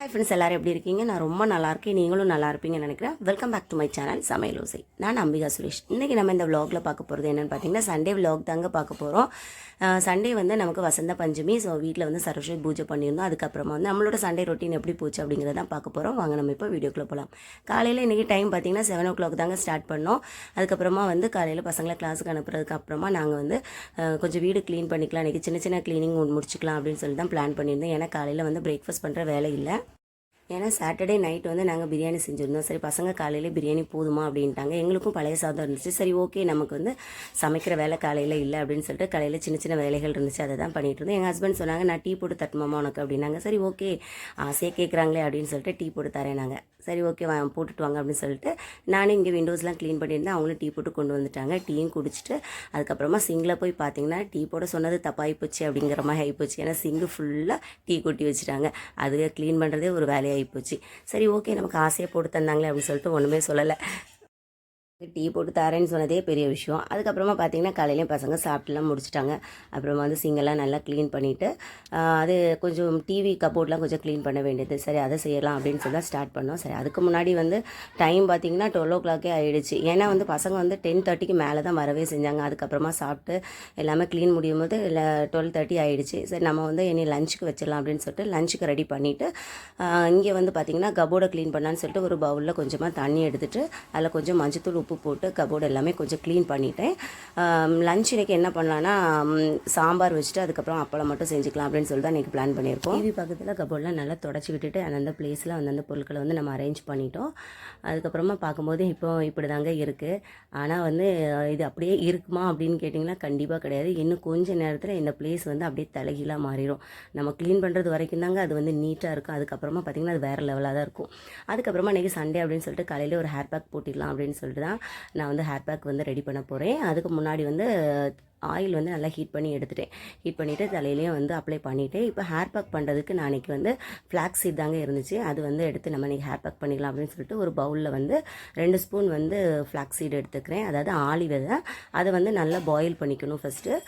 Hi friends எல்லோரும் எப்படி இருக்கீங்க? நான் ரொம்ப நல்லா இருக்கேன். நீங்களும் நல்லா இருப்பீங்கன்னு நினைக்கிறேன். Welcome back to my channel Samayal Osai. நான் அம்பிகா சுரேஷ். இன்றைக்கி நம்ம இந்த vlogல பார்க்க போகிறது என்னென்னு பார்த்தீங்கன்னா சண்டே vlog தாங்க பார்க்க போகிறோம் சண்டே வந்து நமக்கு வசந்த பஞ்சமி ஸோ வீட்டில் வந்து சரஸ்வதி பூஜை பண்ணியிருந்தோம். அதுக்கப்புறமா வந்து நம்மளோட சண்டே ரொட்டீன் எப்படி போச்சு அப்படிங்கிறத தான் பார்க்க போகிறோம் வாங்க நம்ம இப்போ வீடியோக்குள்ளே போகலாம் காலையில் இன்றைக்கி டைம் பார்த்தீங்கன்னா செவன் ஓ கிளாக் தாங்க ஸ்டார்ட் பண்ணோம். அதுக்கப்புறமா வந்து காலையில் பசங்களை கிளாஸுக்கு அனுப்புறதுக்கு அப்புறமா நாங்கள் வந்து கொஞ்சம் வீடு க்ளீன் பண்ணிக்கலாம். இன்றைக்கி சின்ன சின்ன க்ளீனிங் முடிச்சுக்கலாம் அப்படின்னு சொல்லி தான் பிளான் பண்ணியிருந்தோம். ஏன்னா காலையில் வந்து பிரேக்ஃபாஸ்ட் பண்ணுற வேலை இல்லை. ஏன்னா சாட்டர்டே நைட் வந்து நாங்கள் பிரியாணி செஞ்சுருந்தோம். சரி பசங்க காலையில் பிரியாணி போதுமா அப்படின்ட்டாங்க. எங்களுக்கும் பழைய சாதம் இருந்துச்சு. சரி ஓகே நமக்கு வந்து சமைக்கிற வேலை காலையில் இல்லை அப்படின்னு சொல்லிட்டு காலையில் சின்ன சின்ன வேலைகள் இருந்துச்சு. அதை தான் பண்ணிகிட்டு இருந்தோம். எங்கள் ஹஸ்பண்ட் சொன்னாங்க நான் டீ போட்டு தட்டுமாமா உனக்கு அப்படின்னாங்க. சரி ஓகே ஆசையாக கேட்குறாங்களே அப்படின்னு சொல்லிட்டு டீ போட்டு தரேன் நாங்கள் சரி ஓகே வா போட்டுட்டு வாங்க அப்படின்னு சொல்லிட்டு நானும் இங்கே விண்டோஸ்லாம் க்ளீன் பண்ணியிருந்தேன். அவங்களும் டீ போட்டு கொண்டு வந்துட்டாங்க. டீயும் குடிச்சிட்டு அதுக்கப்புறமா சிங்கில் போய் பார்த்தீங்கன்னா டீ போட சொன்னது தப்பாகி போச்சு அப்படிங்கிற மாதிரி ஆகிப்போச்சு ஏன்னா சிங்கு ஃபுல்லாக டீ கொட்டி வச்சுட்டாங்க. அது க்ளீன் பண்ணுறதே ஒரு வேலையாக போச்சு சரி ஓகே நமக்கு ஆசையை போட்டு தந்தாங்களே அப்படின்னு சொல்லிட்டு ஒன்றுமே சொல்லலை. டீ போட்டு தரேன்னு சொன்னதே பெரிய விஷயம். அதுக்கப்புறமா பார்த்தீங்கன்னா காலையிலேயும் பசங்க சாப்பிட்டுலாம் முடிச்சிட்டாங்க. அப்புறமா வந்து சிங்கெல்லாம் நல்லா க்ளீன் பண்ணிவிட்டு அது கொஞ்சம் டிவி கபோர்ட்லாம் கொஞ்சம் க்ளீன் பண்ண வேண்டியது. சரி அதை செய்யலாம் அப்படின்னு சொல்லி தான் ஸ்டார்ட் பண்ணோம். சரி அதுக்கு முன்னாடி வந்து டைம் பார்த்தீங்கன்னா டுவெல் ஓ கிளாக்கே ஆகிடுச்சு ஏன்னா வந்து பசங்க வந்து டென் தேர்ட்டிக்கு மேலே தான் வரவே செஞ்சாங்க. அதுக்கப்புறமா சாப்பிட்டு எல்லாமே க்ளீன் முடியும் போது இல்லை டுவெல் தேர்ட்டி ஆகிடுச்சு சரி நம்ம வந்து இனி லஞ்சுக்கு வச்சிடலாம் அப்படின்னு சொல்லிட்டு லஞ்சுக்கு ரெடி பண்ணிவிட்டு இங்கே வந்து பார்த்திங்கன்னா கபோர்டை க்ளீன் பண்ணலான்னு சொல்லிட்டு ஒரு பவுலில் கொஞ்சமாக தண்ணி எடுத்துகிட்டு அதில் கொஞ்சம் மஞ்சத்தூள் உப்பு போட்டு கபோர்டு எல்லாமே கொஞ்சம் க்ளீன் பண்ணிட்டேன். லஞ்ச் இன்றைக்கி என்ன பண்ணலான்னா சாம்பார் வச்சுட்டு அதுக்கப்புறம் அப்பளம் மட்டும் செஞ்சுக்கலாம் அப்படின்னு சொல்லி தான் இன்றைக்கி பிளான் பண்ணியிருக்கோம். டிவி பக்கத்தில் கபோர்டெலாம் நல்லா தொடச்சி விட்டுட்டு அந்தந்த பிளேஸில் அந்தந்த பொருட்களை வந்து நம்ம அரேஞ்ச் பண்ணிட்டோம். அதுக்கப்புறமா பார்க்கும்போது இப்போ இப்படி தாங்க இருக்குது ஆனால் வந்து இது அப்படியே இருக்குமா அப்படின்னு கேட்டிங்கன்னா கண்டிப்பாக கிடையாது. இன்னும் கொஞ்ச நேரத்தில் இந்த பிளேஸ் வந்து அப்படியே தலைகீழாக மாறிடும் நம்ம க்ளீன் பண்ணுறது வரைக்கும் தாங்க அது வந்து நீட்டாக இருக்கும். அதுக்கப்புறமா பார்த்திங்கன்னா அது வேறு லெவலாக தான் இருக்கும். அதுக்கப்புறமா இன்றைக்கி சண்டே அப்படின்னு சொல்லிட்டு காலையில் ஒரு ஹேர் பேக் போட்டிடலாம் அப்படின்னு சொல்லிட்டு தான் நான் வந்து ஹேர் பேக் வந்து ரெடி பண்ண போகிறேன் அதுக்கு முன்னாடி வந்து ஆயில் வந்து நல்லா ஹீட் பண்ணி எடுத்துட்டேன். ஹீட் பண்ணிவிட்டு தலையிலையும் வந்து அப்ளை பண்ணிவிட்டு இப்போ ஹேர் பேக் பண்ணுறதுக்கு நான் அன்றைக்கி வந்து ஃப்ளாக்ஸ் சீட் தாங்க இருந்துச்சு. அது வந்து எடுத்து நம்ம இன்றைக்கி ஹேர் பேக் பண்ணிக்கலாம் அப்படின்னு சொல்லிட்டு ஒரு பவுலில் வந்து ரெண்டு ஸ்பூன் வந்து ஃப்ளாக்ஸ் சீட் எடுத்துக்கிறேன். அதாவது ஆலி விதை அதை வந்து நல்லா பாயில் பண்ணிக்கணும் ஃபஸ்ட்டு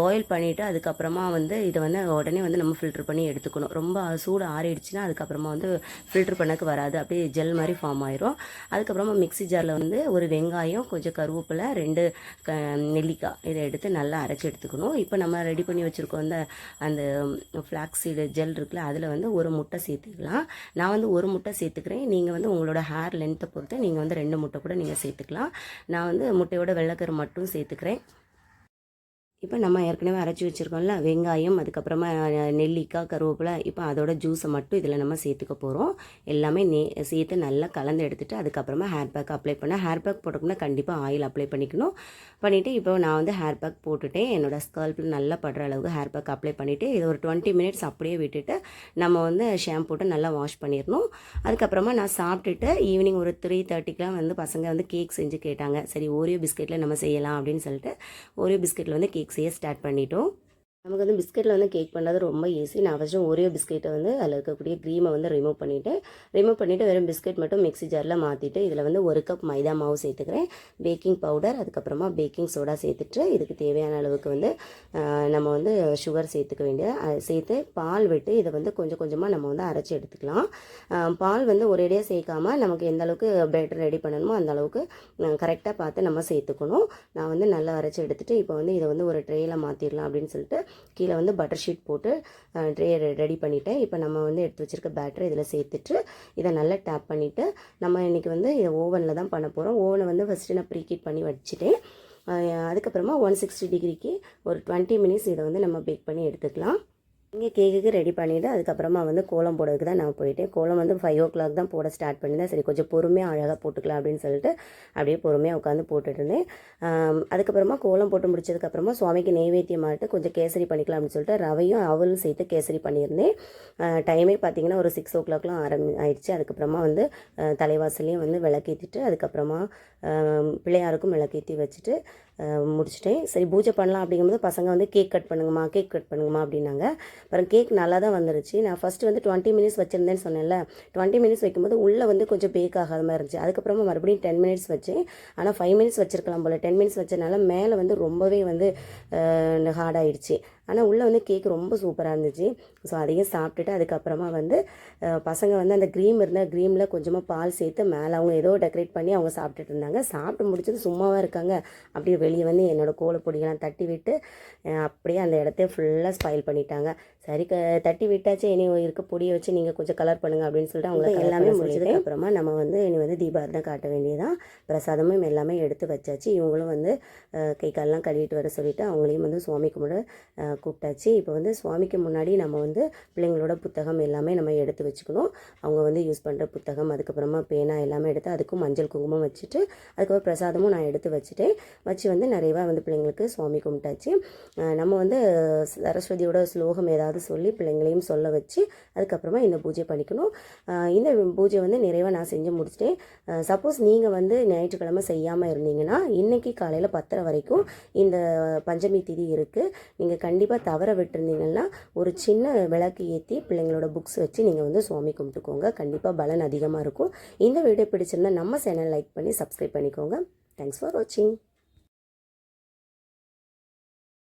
பாயில் பண்ணிவிட்டு அதுக்கப்புறமா வந்து இதை வந்து உடனே வந்து நம்ம ஃபில்டர் பண்ணி எடுத்துக்கணும். ரொம்ப சூடு ஆறிடுச்சுன்னா அதுக்கப்புறமா வந்து ஃபில்டர் பண்ணக்கு வராது. அப்படியே ஜெல் மாதிரி ஃபார்ம் ஆயிரும். அதுக்கப்புறமா மிக்ஸி ஜாரில் வந்து ஒரு வெங்காயம் கொஞ்சம் கருவேப்பிலை ரெண்டு க நெல்லிக்காய் இதை எடுத்து நல்லா அரைச்சி எடுத்துக்கணும். இப்போ நம்ம ரெடி பண்ணி வச்சுருக்கோம் அந்த அந்த ஃப்ளாக்ஸ் சீடு ஜெல் இருக்குல்ல அதில் வந்து ஒரு முட்டை சேர்த்துக்கலாம். நான் வந்து ஒரு முட்டை சேர்த்துக்கிறேன். நீங்கள் வந்து உங்களோட ஹேர் லென்த்தை பொறுத்து நீங்கள் வந்து ரெண்டு முட்டை கூட நீங்கள் சேர்த்துக்கலாம். நான் வந்து முட்டையோட வெள்ளைக்கரு மட்டும் சேர்த்துக்கிறேன். இப்போ நம்ம ஏற்கனவே அரைச்சி வச்சுருக்கோம்ல வெங்காயம் அதுக்கப்புறமா நெல்லிக்காய் கருவேப்பிலை இப்போ அதோட ஜூஸை மட்டும் இதில் நம்ம சேர்த்துக்க போகிறோம் எல்லாமே நே சேர்த்து நல்லா கலந்து எடுத்துகிட்டு அதுக்கப்புறமா ஹேர் பேக் அப்ளை பண்ணேன் ஹேர் பேக் போட்டோம்னா கண்டிப்பாக ஆயில் அப்ளை பண்ணிக்கணும். பண்ணிவிட்டு இப்போ நான் வந்து ஹேர் பேக் போட்டுட்டேன். என்னோடய ஸ்கல்ப்பில் நல்லா படுற அளவுக்கு ஹேர் பேக் அப்ளை பண்ணிவிட்டு இது ஒரு டுவெண்ட்டி மினிட்ஸ் அப்படியே விட்டுட்டு நம்ம வந்து ஷாம்பு போட்டு நல்லா வாஷ் பண்ணிடணும். அதுக்கப்புறமா நான் சாப்பிட்டுட்டு ஈவினிங் ஒரு த்ரீ தேர்ட்டிக்கெலாம் வந்து பசங்க வந்து கேக் செஞ்சு கேட்டாங்க. சரி ஓரியோ பிஸ்கெட்டில் நம்ம செய்யலாம் அப்படின்னு சொல்லிட்டு ஓரியோ பிஸ்கெட்டில் வந்து கேக் செய்ய ஸ்டார்ட் பண்ணிட்டோம். நமக்கு வந்து பிஸ்கெட்டில் வந்து கேக் பண்ணுறது ரொம்ப ஈஸி நான் ஃபஸ்ட்டு ஒரே பிஸ்கெட்டை வந்து அதில் இருக்கக்கூடிய க்ரீமை வந்து ரிமூவ் பண்ணிவிட்டு ரிமூவ் பண்ணிவிட்டு வெறும் பிஸ்கெட் மட்டும் மிக்ஸி ஜாரில் மாற்றிட்டு இதில் வந்து ஒரு கப் மைதா மாவு சேர்த்துக்கிறேன். பேக்கிங் பவுடர் அதுக்கப்புறமா பேக்கிங் சோடா சேர்த்துட்டு இதுக்கு தேவையான அளவுக்கு வந்து நம்ம வந்து சுகர் சேர்த்துக்க வேண்டிய அதை சேர்த்து பால் விட்டு இதை வந்து கொஞ்சம் கொஞ்சமாக நம்ம வந்து அரைச்சி எடுத்துக்கலாம். பால் வந்து ஒரேடியாக சேர்க்காமல் நமக்கு எந்த அளவுக்கு பேட்டர் ரெடி பண்ணணுமோ அந்த அளவுக்கு கரெக்டாக பார்த்து நம்ம சேர்த்துக்கணும். நான் வந்து நல்லா அரைச்சி எடுத்துகிட்டு இப்போ வந்து இதை வந்து ஒரு ட்ரேயில் மாற்றிடலாம் அப்படின்னு சொல்லிட்டு கீழே வந்து பட்டர் ஷீட் போட்டு ட்ரே ரெடி பண்ணிட்டேன். இப்போ நம்ம வந்து எடுத்து வச்சிருக்க பேட்டர் இதில் சேர்த்துட்டு இதை நல்லா டேப் பண்ணிவிட்டு நம்ம இன்றைக்கி வந்து இதை ஓவனில் தான் பண்ண போகிறோம் ஓவனை வந்து ஃபஸ்ட்டு நான் ப்ரீகீட் பண்ணி வச்சுட்டேன். அதுக்கப்புறமா ஒன் சிக்ஸ்டி டிகிரிக்கு ஒரு டுவெண்ட்டி மினிட்ஸ் இதை வந்து நம்ம பேக் பண்ணி எடுத்துக்கலாம். இங்கே கேக்குக்கு ரெடி பண்ணிவிட்டு அதுக்கப்புறமா வந்து கோலம் போடுறதுக்கு தான் நான் போயிட்டேன். கோலம் வந்து ஃபைவ் ஓ கிளாக் தான் போட ஸ்டார்ட் பண்ணியிருந்தேன். சரி கொஞ்சம் பொறுமையாக அழகாக போட்டுக்கலாம் அப்படின்னு சொல்லிட்டு அப்படியே பொறுமையாக உட்காந்து போட்டுட்டு இருந்தேன். அதுக்கப்புறமா கோலம் போட்டு முடிச்சதுக்கப்புறமா சுவாமிக்கு நெய்வேத்தியமாகிட்டு கொஞ்சம் கேசரி பண்ணிக்கலாம் அப்படின்னு சொல்லிட்டு ரவையும் அவலும் சேர்த்து கேசரி பண்ணியிருந்தேன். டைமே பார்த்தீங்கன்னா ஒரு சிக்ஸ் ஓ கிளாக்லாம் ஆரம்பி ஆயிடுச்சு. அதுக்கப்புறமா வந்து தலைவாசலையும் வந்து விளக்கேற்றிட்டு அதுக்கப்புறமா பிள்ளையாருக்கும் விளக்கேற்றி வச்சுட்டு முடிச்சிட்டேன். சரி பூஜை பண்ணலாம் அப்படிங்கும்போது பசங்க வந்து கேக் கட் பண்ணுங்கம்மா கேக் கட் பண்ணுங்கம்மா அப்படின்னாங்க. அப்புறம் கேக் நல்லா தான் வந்துருச்சு. நான் ஃபஸ்ட்டு வந்து டுவெண்ட்டி மினிட்ஸ் வச்சுருந்தேன்னு சொன்னேன்ல. டுவெண்ட்டி மினிட்ஸ் வைக்கும்போது உள்ளே வந்து கொஞ்சம் பேக் ஆகாத மாதிரி இருந்துச்சு. அதுக்கப்புறமா மறுபடியும் டென் மினிட்ஸ் வச்சேன். ஆனால் ஃபைவ் மினிட்ஸ் வச்சிருக்கலாம் போல். டென் மினிட்ஸ் வச்சனால மேலே வந்து ரொம்பவே வந்து ஹார்டாயிடுச்சு ஆனால் உள்ளே வந்து கேக் ரொம்ப சூப்பராக இருந்துச்சு. ஸோ அதையும் சாப்பிட்டுட்டு அதுக்கப்புறமா வந்து பசங்க வந்து அந்த க்ரீம் இருந்தால் க்ரீமில் கொஞ்சமாக பால் சேர்த்து மேலே அவங்க ஏதோ டெக்கரேட் பண்ணி அவங்க சாப்பிட்டுட்டு இருந்தாங்க. சாப்பிட்டு முடிச்சது சும்மாவாக இருக்காங்க. அப்படியே வெளியே வந்து என்னோட கோலப்பொடியெல்லாம் தட்டி விட்டு அப்படியே அந்த இடத்தையே ஃபுல்லாக ஸ்பைல் பண்ணிட்டாங்க. சரி க தட்டி விட்டாச்சு. இனி இருக்க பொடியை வச்சு நீங்கள் கொஞ்சம் கலர் பண்ணுங்க அப்படின்னு சொல்லிட்டு அவங்க எல்லாமே முடிச்சதுக்கு அப்புறமா நம்ம வந்து இனி வந்து தீபாரதம் காட்ட வேண்டியதான் பிரசாதமும் எல்லாமே எடுத்து வச்சாச்சு. இவங்களும் வந்து கை காலெல்லாம் கழுவிட்டு வர சொல்லிட்டு அவங்களையும் வந்து சுவாமி கும்பிட கூப்பிட்டாச்சு. இப்போ வந்து சுவாமிக்கு முன்னாடி நம்ம வந்து பிள்ளைங்களோட புத்தகம் எல்லாமே நம்ம எடுத்து வச்சுக்கணும். அவங்க வந்து யூஸ் பண்ணுற புத்தகம் அதுக்கப்புறமா பேனா எல்லாமே எடுத்து அதுக்கும் மஞ்சள் குங்குமம் வச்சுட்டு அதுக்கப்புறம் பிரசாதமும் நான் எடுத்து வச்சுட்டேன். வச்சு வந்து நிறையவா வந்து பிள்ளைங்களுக்கு சுவாமி கும்பிட்டாச்சு. நம்ம வந்து சரஸ்வதியோட ஸ்லோகம் ஏதாவது சொல்லி பிள்ளைங்களையும் சொல்ல வச்சு அதுக்கப்புறமா இந்த பூஜை பண்ணிக்கணும். இந்த பூஜை வந்து நிறைவாக நான் செஞ்சு முடிச்சிட்டேன். சப்போஸ் நீங்கள் வந்து ஞாயிற்றுக்கிழமை செய்யாமல் இருந்தீங்கன்னா இன்னைக்கு காலையில் பத்தரை வரைக்கும் இந்த பஞ்சமி திதி இருக்குது நீங்கள் கண்டிப்பாக கண்டிப்பாக தவற விட்டுருந்தீங்கன்னா ஒரு சின்ன விளக்கு ஏற்றி பிள்ளைங்களோட புக்ஸ் வச்சு நீங்கள் வந்து சுவாமி கும்பிட்டுக்கோங்க. கண்டிப்பாக பலன் அதிகமாக இருக்கும். இந்த வீடியோ பிடிச்சிருந்தா நம்ம சேனல் லைக் பண்ணி சப்ஸ்கிரைப் பண்ணிக்கோங்க. தேங்க்ஸ் ஃபார் வாட்சிங்